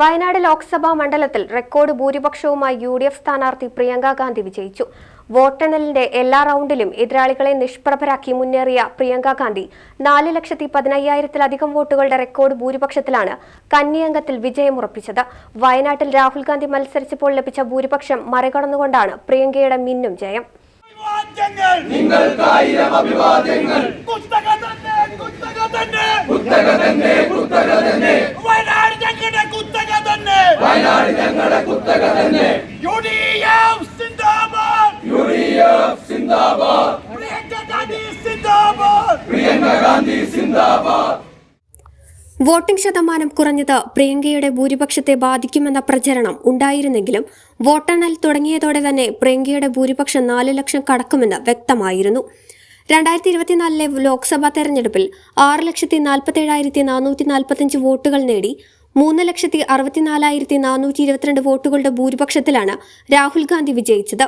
വയനാട് ലോക്സഭാ മണ്ഡലത്തിൽ റെക്കോർഡ് ഭൂരിപക്ഷവുമായി U D F സ്ഥാനാർത്ഥി പ്രിയങ്ക ഗാന്ധി വിജയിച്ചു. വോട്ടെണ്ണലിന്റെ എല്ലാ റൗണ്ടിലും എതിരാളികളെ നിഷ്പ്രഭരാക്കി മുന്നേറിയ പ്രിയങ്ക ഗാന്ധി നാല് ലക്ഷത്തി പതിനയ്യായിരത്തിലധികം വോട്ടുകളുടെ റെക്കോർഡ് ഭൂരിപക്ഷത്തിലാണ് കന്നിയംഗത്തിൽ വിജയമുറപ്പിച്ചത്. വയനാട്ടിൽ രാഹുൽ ഗാന്ധി മത്സരിച്ചപ്പോൾ ലഭിച്ച ഭൂരിപക്ഷം മറികടന്നുകൊണ്ടാണ് പ്രിയങ്കയുടെ മിന്നും ജയം. അഭിവാദ്യങ്ങൾ നിങ്ങൾക്കായിരം അഭിവാദ്യങ്ങൾ കുത്തക തന്നെ കുത്തക തന്നെ കുത്തക തന്നെ കുത്തക തന്നെ വയനാട് ഞങ്ങളുടെ കുത്തക തന്നെ വയനാട് ഞങ്ങളുടെ കുത്തക തന്നെ യു ഡി എഫ് സിന്ദാബാദ്. യു ഡി എഫ് സിന്ദാബാദ്. പ്രിയങ്ക ഗാന്ധി സിന്ദാബാദ്. പ്രിയങ്ക ഗാന്ധി സിന്ദാബാദ്. വോട്ടിംഗ് ശതമാനം കുറഞ്ഞത് പ്രിയങ്കയുടെ ഭൂരിപക്ഷത്തെ ബാധിക്കുമെന്ന പ്രചരണം ഉണ്ടായിരുന്നെങ്കിലും വോട്ടെണ്ണൽ തുടങ്ങിയതോടെ തന്നെ പ്രിയങ്കയുടെ ഭൂരിപക്ഷം നാല് ലക്ഷം കടക്കുമെന്ന് വ്യക്തമായിരുന്നു. രണ്ടായിരത്തി ഇരുപത്തിനാലിലെ ലോക്സഭാ തെരഞ്ഞെടുപ്പിൽ ആറ് ലക്ഷത്തി നാൽപ്പത്തേഴായിരത്തി നാനൂറ്റി നാൽപ്പത്തഞ്ച് വോട്ടുകൾ നേടി മൂന്ന് ലക്ഷത്തി അറുപത്തിനാലായിരത്തി നാനൂറ്റി ഇരുപത്തിരണ്ട് വോട്ടുകളുടെ ഭൂരിപക്ഷത്തിലാണ് രാഹുൽ ഗാന്ധി വിജയിച്ചത്.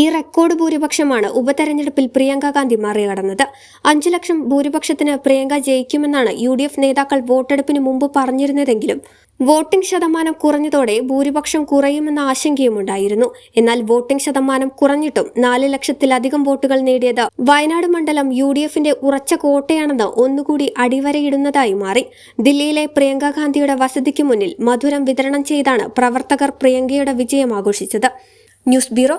ഈ റെക്കോർഡ് ഭൂരിപക്ഷമാണ് ഉപതെരഞ്ഞെടുപ്പിൽ പ്രിയങ്ക ഗാന്ധി മറികടന്നത്. അഞ്ചു ലക്ഷം ഭൂരിപക്ഷത്തിന് പ്രിയങ്ക ജയിക്കുമെന്നാണ് യു ഡി എഫ് നേതാക്കൾ വോട്ടെടുപ്പിന് മുമ്പ് പറഞ്ഞിരുന്നതെങ്കിലും വോട്ടിംഗ് ശതമാനം കുറഞ്ഞതോടെ ഭൂരിപക്ഷം കുറയുമെന്ന ആശങ്കയുമുണ്ടായിരുന്നു. എന്നാൽ വോട്ടിംഗ് ശതമാനം കുറഞ്ഞിട്ടും നാല് ലക്ഷത്തിലധികം വോട്ടുകൾ നേടിയത് വയനാട് മണ്ഡലം യു ഡി എഫിന്റെ ഉറച്ച കോട്ടയാണെന്ന് ഒന്നുകൂടി അടിവരയിടുന്നതായി മാറി. ദില്ലിയിലെ പ്രിയങ്ക ഗാന്ധിയുടെ വസതിക്ക് മുന്നിൽ മധുരം വിതരണം ചെയ്താണ് പ്രവർത്തകർ പ്രിയങ്കയുടെ വിജയം ആഘോഷിച്ചത്. News bureau